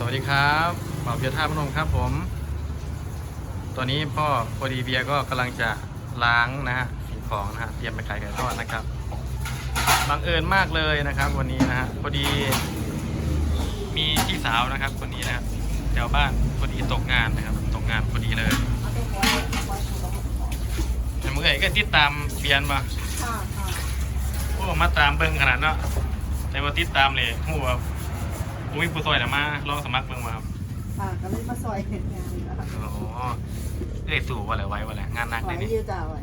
สวัสดีครับบ่าวเบียร์ท่าพนมครับผม ตอนนี้พ่อพอดีเบียร์ก็กำลังจะล้างนะฮะสิ่งของนะฮะเตรียมไปขายไก่ทอดนะครับบังเอิญมากเลยนะครับ วันนี้นะฮะพอดี มีพี่สาวนะครับ คนนี้นะครับแถวบ้านพอดีตกงานนะครับ ตกงานพอดีเลยแต่เมื่อไหร่ก็ติดตามเบียนมาค่ะค่ะโอ้มาตามเบิ่งขนาดเนาะแต่ว่าติดตามเลยหูว่าอุ้ยผู้ซอยนะมาลองสมัครเบิ่งมาครับค่ะก็เลยมาซอยเห็ดงานนะคะโอ้เอ้ยสู่ว่าอะไรไว้ว่าอะไรงานหนักไหวเลยนี่ ยืดจ่าไหว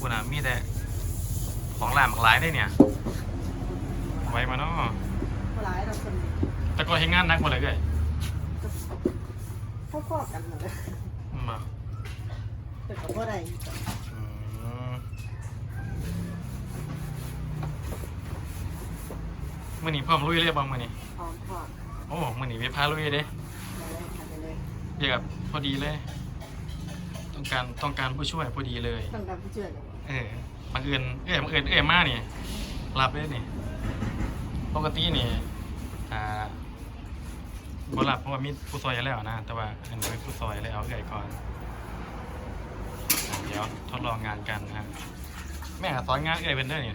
คุณอะมีแต่ของร้านหลากหลายได้เนี่ย ไว้มาเนาะหลายเราคนแต่ก็เห็นงานหนักหมดเลยเอ้ยพ่อพ่อๆกันหมดเลยมาแต่ก็บ่ได้อืม มื่อนี้พร้อมลุยเลยบ้างมื่อนี้พร้อมพร้อมโอ้มื่อนี้ไปพาลุยเด้มาเลยค่ะไปเลยเรียกแบบพอดีเลย ต้องการต้องการผู้ช่วยพอดีเลย ต้องการผู้ช่วยเลยเออบังเอิญเอ้ยบังเอิญเอ้ยมานี่รับเลยนี่ปกตินี่อ่าบ่รับเพราะว่ามีผู้ซอยอยู่แล้วนะ แต่ว่าอันนี้เป็นผู้ซอยแล้วเอ้ยก่อนอ่าเดี๋ยวทดลองงานกันนะฮะแม่สอนงานเอ้ยเป็นเด้อนี่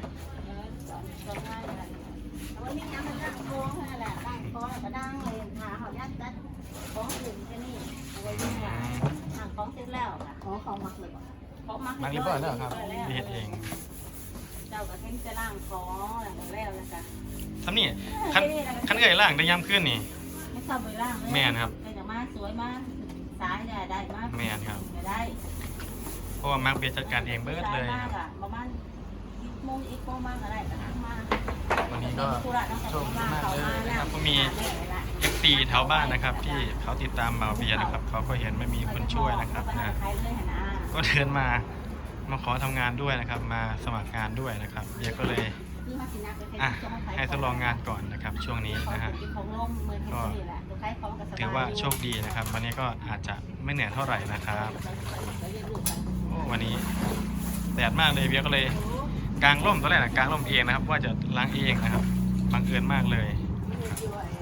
วันนี้น้ำมันตั้งโค้งนั่นแหละตั้งโค้งแล้วก็ดังเลยหาเขายัดยัดโค้งถึงแค่นี้เอาไว้ที่หาห่างโค้งเสร็จแล้วค่ะอ๋อเขามักเลยบ่โค้งมักมักรีบร้อยแล้วครับมีเฮ็ดเอง เจ้าก็เพ่งจะล่างโค้งแล้วแล้วนะคะทำนี่คันคันเอ้ยล่างได้ย้ำขึ้นนี่ไม่ชอบไปล่างเลยแม่นครับเป็นอย่างมาสวยมากสายได้ได้มากแม่นครับได้เพราะว่ามักเบียร์จัดการเองเบิดเลยมากอะประมาณอีกโมงอีกโมงมากอะไรก็นั่งมาวันนี้ ก็ธุระต้องโชคดีมากเลยเขานะครับก็มีแม่ละ FC แถวบ้านนะครับ ที่เขาติดตามบ่าวเบียร์นะครับเขาก็เห็นไม่มีคนช่วยนะครับนะก็เดินมามาขอทำงานด้วยนะครับ มาสมัครงานด้วยนะครับเบียร์ก็เลยอะให้ทดลองงานก่อนนะครับ ช่วงนี้นะฮะก็ถือว่าโชคดีนะครับ วันนี้ก็อาจจะไม่เหนื่อยเท่าไหร่นะครับโอ้วันนี้แดดมากเลยเบียร์ก็เลย กางร่มตอนแรกนะกางร่มเองนะครับ ว่าจะล้างเองนะครับบังเอิญมากเลยไม่ได้คิดว่าไอ้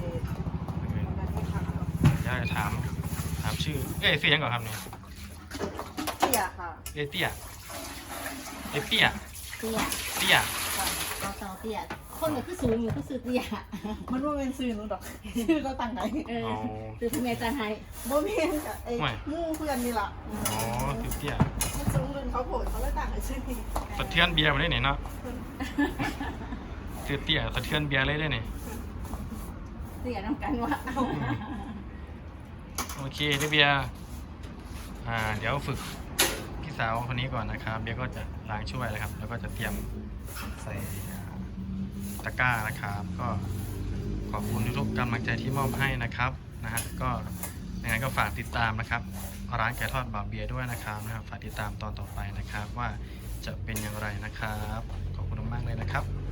บังเอิญการที่ทำเดี๋ยวจะถามถามชื่อเอ้ยเสียงก่อนครับเนี่ยเตี้ยค่ะเอเตี้ยเอเตี้ยเตี้ยเตี้ยเราเตาเตี้ยคนก็คือสูงอยู่คือสูงเตี้ยมันว่าเป็นซื้อหนูดอกซื้อเราตั้งไหนเอออ๋อคือพี่เมย์จะให้บ่มีกับไอ้ไม่หมู่เพื่อนนี่ล่ะอ๋อคือเตี้ย มันสูงเกินเขาโผล่เขาเลยตั้งให้ซื้อนี่สะเทือนเบียร์มาได้เนี่ยเนาะคือเตี้ยสะเทือนเบียร์เลยได้เนี่ยเตี้ยน้ำกันว่าเอาโอเคเดี๋ยวเบียร์อ่า เดี๋ยวฝึกพี่สาวคนนี้ก่อนนะครับ เบียร์ก็จะล้างช่วยนะครับ แล้วก็จะเตรียมใส่อ่าตะกร้านะครับ ก็ขอบคุณทุกๆกำลังใจที่มอบให้นะครับนะฮะก็ยังไงก็ฝากติดตามนะครับ ร้านไก่ทอดบาเบียด้วยนะครับนะครับฝากติดตามตอนต่อไปนะครับ ว่าจะเป็นอย่างไรนะครับ ขอบคุณมากเลยนะครับ